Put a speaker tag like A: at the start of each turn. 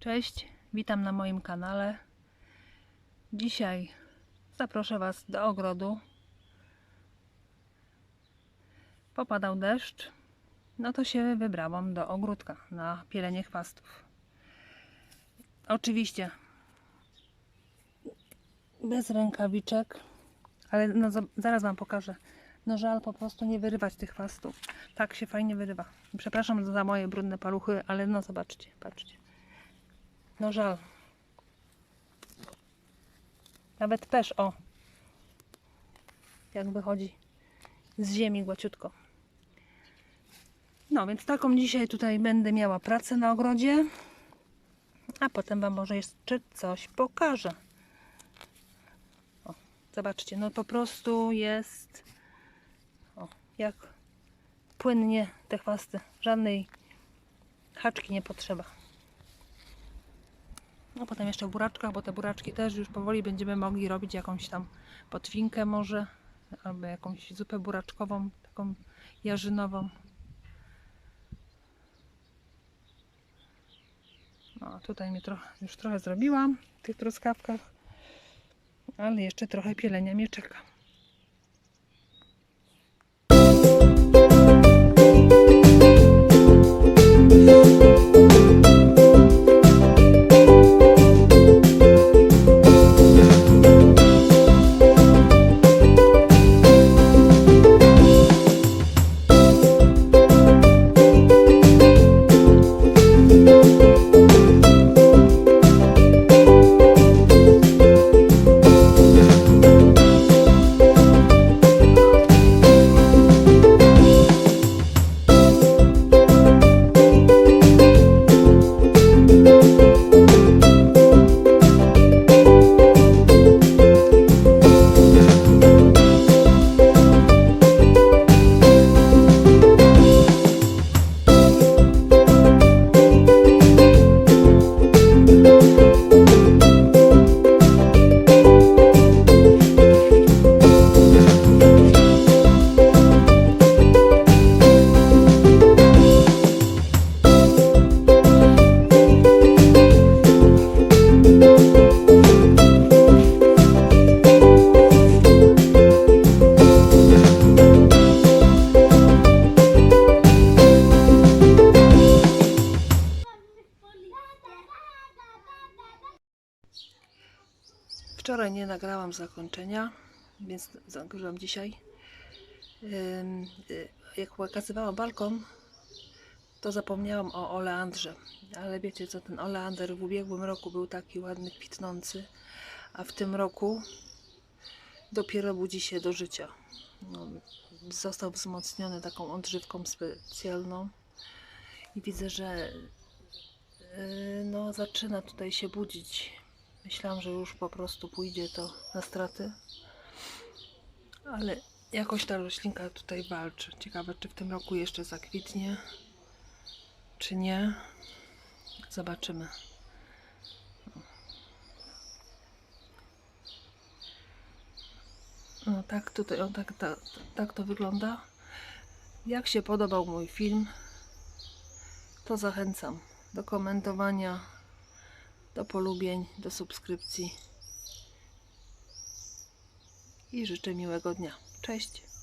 A: Cześć, witam na moim kanale. Dzisiaj zaproszę Was do ogrodu. Popadał deszcz, no to się wybrałam do ogródka na pielenie chwastów. Oczywiście bez rękawiczek, ale no, za- zaraz Wam pokażę. No żal po prostu nie wyrywać tych chwastów. Tak się fajnie wyrywa. Przepraszam za moje brudne paluchy, ale no zobaczcie, patrzcie. No żal. Nawet pesz, o. Jak wychodzi z ziemi głaciutko. No, więc taką dzisiaj tutaj będę miała pracę na ogrodzie. A potem Wam może jeszcze coś pokażę. O, zobaczcie, no po prostu jest o, jak płynnie te chwasty. Żadnej haczki nie potrzeba. No potem jeszcze w buraczkach, bo te buraczki też już powoli będziemy mogli robić jakąś tam potwinkę może, albo jakąś zupę buraczkową, taką jarzynową. No tutaj mi trochę, już trochę zrobiłam w tych truskawkach, ale jeszcze trochę pielenia mnie czeka. Wczoraj nie nagrałam zakończenia, więc zakończyłam dzisiaj. Y, Jak pokazywałam balkon, to zapomniałam o oleandrze. Ale wiecie co, ten oleander w ubiegłym roku był taki ładny, kwitnący, a w tym roku dopiero budzi się do życia. No, został wzmocniony taką odżywką specjalną i widzę, że yy, no, zaczyna tutaj się budzić. Myślałam, że już po prostu pójdzie to na straty. Ale jakoś ta roślinka tutaj walczy. Ciekawe, czy w tym roku jeszcze zakwitnie, czy nie. Zobaczymy. No tak tutaj, o, tak, tak, tak to wygląda. Jak się podobał mój film, to zachęcam do komentowania, do polubień, do subskrypcji. I życzę miłego dnia. Cześć!